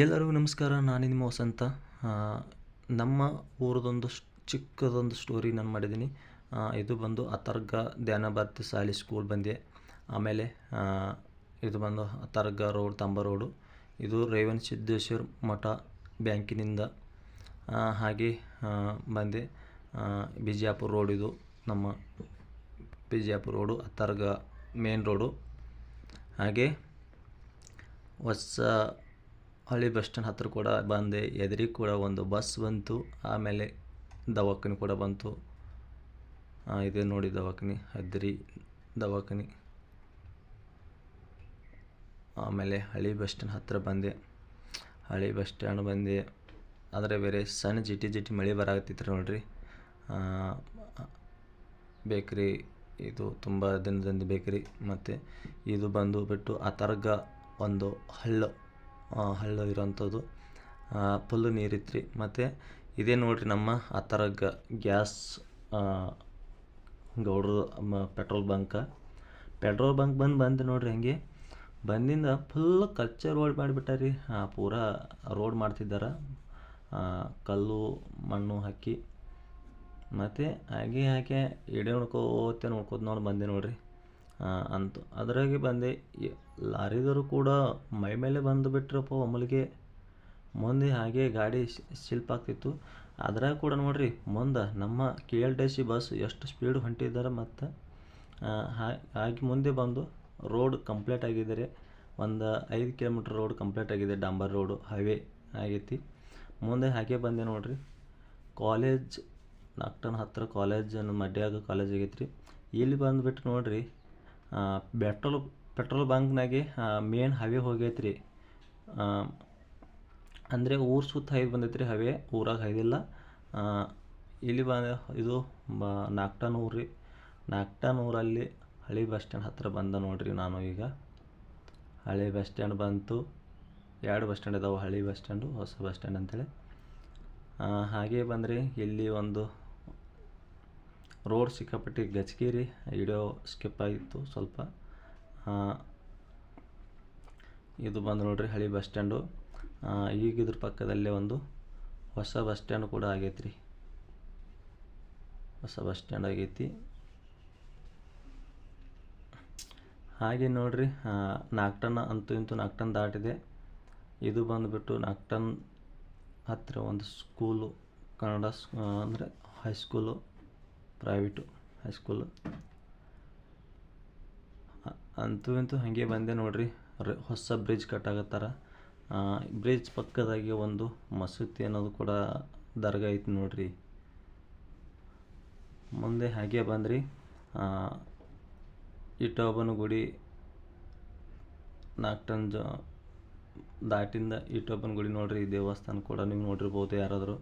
ಎಲ್ಲರಿಗೂ ನಮಸ್ಕಾರ, ನಾನು ನಿಮ್ಮ ವಸಂತ. ನಮ್ಮ ಊರದೊಂದು ಚಿಕ್ಕದೊಂದು ಸ್ಟೋರಿ ನಾನು ಮಾಡಿದ್ದೀನಿ. ಇದು ಬಂದು ಅತರ್ಗ ಧ್ಯಾನ ಭಾರತಿ ಶಾಲೆ ಸ್ಕೂಲ್ ಬಂದೆ ಆಮೇಲೆ ಇದು ಬಂದು ಅತರ್ಗ ರೋಡ್ ತಂಬ ರೋಡು ಇದು ರೇವಣ ಸಿದ್ದೇಶ್ವರ ಮಠ ಬ್ಯಾಂಕಿನಿಂದ ಹಾಗೆ ಬಂದೆ. ಬಿಜಾಪುರ ರೋಡ್ ಇದು. ನಮ್ಮ Bijapur road Atharga main road ಹಾಗೆ ಹೊಸ ಹಳ್ಳಿ ಬಸ್ ಸ್ಟ್ಯಾಂಡ್ ಹತ್ತಿರ ಕೂಡ ಬಂದೆ, ಎದುರಿಗೆ ಕೂಡ ಒಂದು ಬಸ್ ಬಂತು, ಆಮೇಲೆ ದವಾಖಾನೆ ಕೂಡ ಬಂತು. ಇದೆ ನೋಡಿ ದವಾಖಾನೆ ಹದ್ರಿ ದವಾಖಾನೆ. ಆಮೇಲೆ ಹಳ್ಳಿ ಬಸ್ ಸ್ಟ್ಯಾಂಡ್ ಹತ್ತಿರ ಬಂದೆ. ಹಳಿ ಬಸ್ ಸ್ಟ್ಯಾಂಡ್ ಬಂದೆ. ಆದರೆ ಬೇರೆ ಸಣ್ಣ ಜಿಟಿ ಜಿಟಿ ಮಳೆ ಬರಾಕತ್ತಿತ್ತು ನೋಡ್ರಿ. ಬೇಕ್ರಿ, ಇದು ತುಂಬ ದಿನದಿಂದ ಬೇಕ್ರಿ. ಮತ್ತು ಇದು ಬಂದು ಬಿಟ್ಟು ಆ ಥರಗ ಒಂದು ಹಳ್ಳ. ಹಳ್ಳ ಇರೋಂಥದ್ದು. ಫುಲ್ಲು ನೀರಿತ್ತು ರೀ ಮತ್ತು ಇದೇ ನೋಡಿರಿ ನಮ್ಮ ಅಥರ್ಗ ಗ್ಯಾಸ್ ಗೌಡ್ರು ಪೆಟ್ರೋಲ್ ಬಂಕ. ಪೆಟ್ರೋಲ್ ಬಂಕ್ ಬಂದು ಬಂದು ನೋಡಿರಿ ಹಂಗೆ. ಬಂದಿಂದ ಫುಲ್ ಕಚ್ಚೆ ರೋಡ್ ಮಾಡಿಬಿಟ್ಟಾರಿ. ಪೂರಾ ರೋಡ್ ಮಾಡ್ತಿದ್ದಾರೆ. ಕಲ್ಲು ಮಣ್ಣು ಹಾಕಿ. ಮತ್ತು ಹಾಗೆ ಹಾಗೆ ಎಡೆ ನೋಡ್ಕೋತೆ ನೋಡ್ಕೋತ ನೋಡಿ ಬಂದೆ ನೋಡ್ರಿ. ಆ, ಅಂತು ಅದರಾಗೆ ಬಂದೆ. ಲಾರಿದವರು ಕೂಡ ಮೈ ಮೇಲೆ ಬಂದು ಬಿಟ್ರಪ್ಪ ಒಮ್ಮಲಿಗೆ. ಮುಂದೆ ಹಾಗೆ ಗಾಡಿ ಶಿಲ್ಪ ಆಗ್ತಿತ್ತು. ಅದ್ರಾಗ ಕೂಡ ನೋಡ್ರಿ, ಮುಂದೆ ನಮ್ಮ K L T C bus ಎಷ್ಟು ಸ್ಪೀಡ್ ಹೊಂಟಿದ್ದಾರೆ ಮತ್ತು ಹಾಗೆ ಮುಂದೆ ಬಂದು ರೋಡ್ ಕಂಪ್ಲೀಟ್ ಆಗಿದ್ದಾರೆ ಒಂದು ಐದು ಕಿಲೋಮೀಟ್ರ್ ರೋಡ್ ಕಂಪ್ಲೀಟ್ ಆಗಿದೆ, ಡಾಂಬರ್ ರೋಡು, ಹೈವೇ ಆಗೈತಿ. ಮುಂದೆ ಹಾಗೆ ಬಂದೆ ನೋಡ್ರಿ, ಕಾಲೇಜ್ ನಾಕ್ಟನ್ ಹತ್ತಿರ ಕಾಲೇಜ್, ಮಡ್ಯಾಗ ಕಾಲೇಜ್ ಆಗೈತೆ ರೀ ಇಲ್ಲಿ ಬಂದುಬಿಟ್ಟು ನೋಡ್ರಿ ಪೆಟ್ರೋಲ್ ಪೆಟ್ರೋಲ್ ಬಂಕ್ನಾಗೆ ಮೇನ್ ಹವೆ ಹೋಗೈತೆ ರೀ ಅಂದರೆ ಊರು ಸುತ್ತ ಹೈದು ಬಂದೈತೆ ಹವೆ, ಊರಾಗ ಹೈದಿಲ್ಲ. ಇಲ್ಲಿ ಬಂದ ಇದು ಬ ಊರು ರೀ. ಊರಲ್ಲಿ ಹಳೆ ಬಸ್ ಸ್ಟ್ಯಾಂಡ್ ಹತ್ತಿರ ಬಂದ ನೋಡ್ರಿ ನಾನು ಈಗ. ಹಳೆ ಬಸ್ ಸ್ಟ್ಯಾಂಡ್ ಬಂತು. ಎರಡು ಬಸ್ ಸ್ಟ್ಯಾಂಡ್ ಇದಾವೆ, ಹಳೆ ಬಸ್ ಸ್ಟ್ಯಾಂಡು, ಹೊಸ ಬಸ್ ಸ್ಟ್ಯಾಂಡ್ ಅಂತೇಳಿ. ಹಾಗೆ ಬಂದರೆ, ಇಲ್ಲಿ ಒಂದು ರೋಡ್ ಸಿಕ್ಕಾಪಟ್ಟೆ ಗಚ್ಕೇರಿ ವಿಡಿಯೋ ಸ್ಕಿಪ್ ಆಗಿತ್ತು ಸ್ವಲ್ಪ. ಇದು ಬಂದು ನೋಡ್ರಿ ಹಳಿ ಬಸ್ ಸ್ಟ್ಯಾಂಡು. ಈಗಿದ್ರ ಪಕ್ಕದಲ್ಲೇ ಒಂದು ಹೊಸ ಬಸ್ ಸ್ಟ್ಯಾಂಡ್ ಕೂಡ ಆಗೈತೆ ಹೊಸ ಬಸ್ ಸ್ಟ್ಯಾಂಡ್ ಆಗೈತಿ. ಹಾಗೆ ನೋಡ್ರಿ ನಾಲ್ಕು ಅಂತೂ ಇಂತೂ ಟನ್ ದಾಟಿದೆ. ಇದು ಬಂದುಬಿಟ್ಟು ನಾಗ್ಟನ್ ಹತ್ತಿರ ಒಂದು ಸ್ಕೂಲು, ಕನ್ನಡ ಅಂದರೆ ಹೈಸ್ಕೂಲು. ಪ್ರೈವೇಟು ಹೈಸ್ಕೂಲ್ ಅಂತೂ ಇಂತೂ ಹಾಗೆ ಬಂದೆ ನೋಡ್ರಿ. ಹೊಸ ಬ್ರಿಡ್ಜ್ ಕಟ್ಟಾಗತ್ತಾರ ಬ್ರಿಡ್ಜ್ ಪಕ್ಕದಾಗೆ ಒಂದು ಮಸೂತಿ ಅನ್ನೋದು ಕೂಡ ದರ್ಗಾ ಐತಿ ನೋಡ್ರಿ. ಮುಂದೆ ಹಾಗೆ ಬಂದ್ರಿ. ಇಟೋಬನ ಗುಡಿ ನಾಲ್ಕು ಟನ್ ಜ, ದಾಟಿಂದ ಇಟೋಬನ ಗುಡಿ ನೋಡ್ರಿ ದೇವಸ್ಥಾನ ಕೂಡ ನೀವು ನೋಡಿರ್ಬೋದು ಯಾರಾದರೂ.